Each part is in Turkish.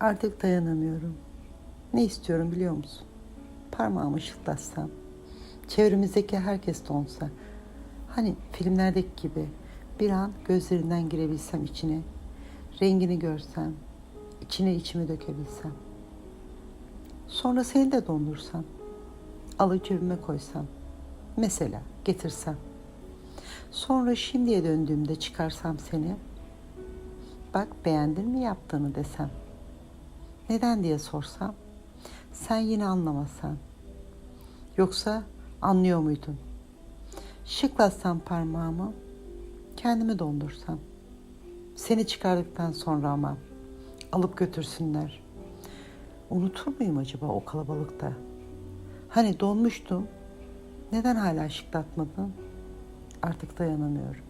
Artık dayanamıyorum. Ne istiyorum biliyor musun? Parmağımı ışıldatsam, çevremizdeki herkes donsa, hani filmlerdeki gibi bir an gözlerinden girebilsem içine, rengini görsem, içine içimi dökebilsem. Sonra seni de dondursam, alıp cebime koysam, mesela getirsem. Sonra şimdiye döndüğümde çıkarsam seni, bak beğendin mi yaptığını desem. Neden diye sorsam, sen yine anlamasan. Yoksa anlıyor muydun? Şıklatsam parmağımı, kendimi dondursam. Seni çıkardıktan sonra ama alıp götürsünler. Unutur muyum acaba o kalabalıkta? Hani donmuştum. Neden hala şıklatmadın? Artık dayanamıyorum.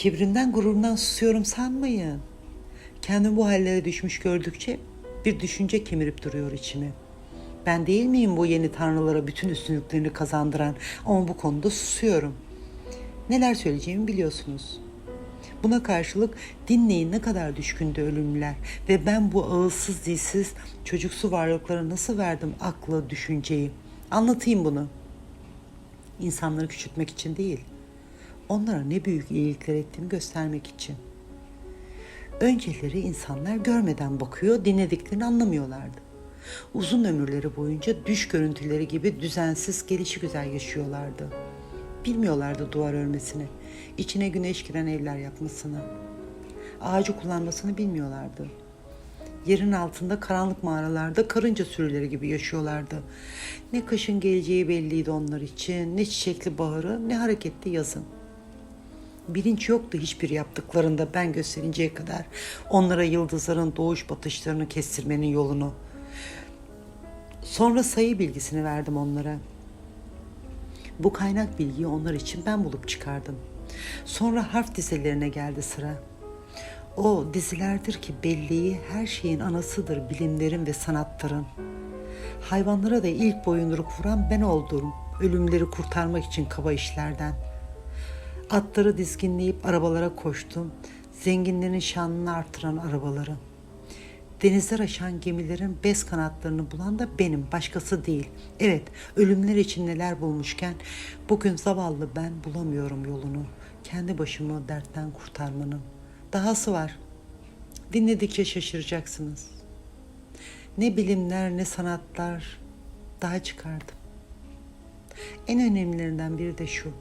Kibrimden gururumdan susuyorum sanmayın. Kendimi bu hallere düşmüş gördükçe bir düşünce kemirip duruyor içimi. Ben değil miyim bu yeni tanrılara bütün üstünlüklerini kazandıran ama bu konuda susuyorum. Neler söyleyeceğimi biliyorsunuz. Buna karşılık dinleyin ne kadar düşkündü ölümlüler ve ben bu ağızsız dilsiz çocuksu varlıklara nasıl verdim aklı, düşünceyi. Anlatayım bunu. İnsanları küçültmek için değil, onlara ne büyük iyilikler ettiğimi göstermek için. Önceleri insanlar görmeden bakıyor, dinlediklerini anlamıyorlardı. Uzun ömürleri boyunca düş görüntüleri gibi düzensiz, gelişi güzel yaşıyorlardı. Bilmiyorlardı duvar örmesini, içine güneş giren evler yapmasını. Ağacı kullanmasını bilmiyorlardı. Yerin altında karanlık mağaralarda karınca sürüleri gibi yaşıyorlardı. Ne kışın geleceği belliydi onlar için, ne çiçekli baharı, ne hareketli yazın. Bilinç yoktu hiçbir yaptıklarında ben gösterinceye kadar onlara yıldızların doğuş batışlarını kestirmenin yolunu. Sonra sayı bilgisini verdim onlara. Bu kaynak bilgiyi onlar için ben bulup çıkardım. Sonra harf dizelerine geldi sıra. O dizilerdir ki belleği her şeyin anasıdır bilimlerin ve sanatların. Hayvanlara da ilk boyunduruk vuran ben oldum. Ölümleri kurtarmak için kaba işlerden. Atları dizginleyip arabalara koştum. Zenginlerin şanını artıran arabaları. Denizler aşan gemilerin bez kanatlarını bulan da benim, başkası değil. Evet, ölümler için neler bulmuşken bugün zavallı ben bulamıyorum yolunu. Kendi başımı dertten kurtarmanın. Dahası var. Dinledikçe şaşıracaksınız. Ne bilimler ne sanatlar daha çıkardım. En önemlilerinden biri de şu.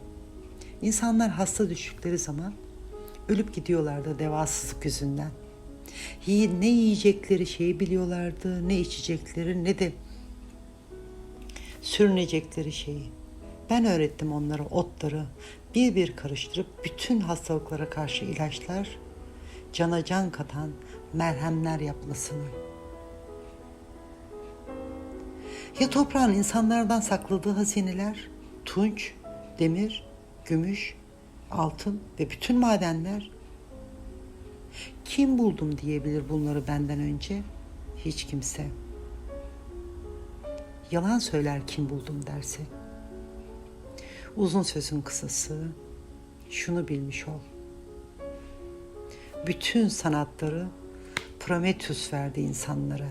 İnsanlar hasta düştükleri zaman ölüp gidiyorlardı devasızlık yüzünden. Ne yiyecekleri şeyi biliyorlardı, ne içecekleri ne de sürünecekleri şeyi. Ben öğrettim onlara otları bir bir karıştırıp bütün hastalıklara karşı ilaçlar, cana can katan merhemler yapmasını. Ya toprağın insanlardan sakladığı hazineler, tunç, demir, gümüş, altın ve bütün madenler. Kim buldum diyebilir bunları benden önce? Hiç kimse. Yalan söyler kim buldum derse. Uzun sözün kısası, şunu bilmiş ol. Bütün sanatları Prometheus verdi insanlara.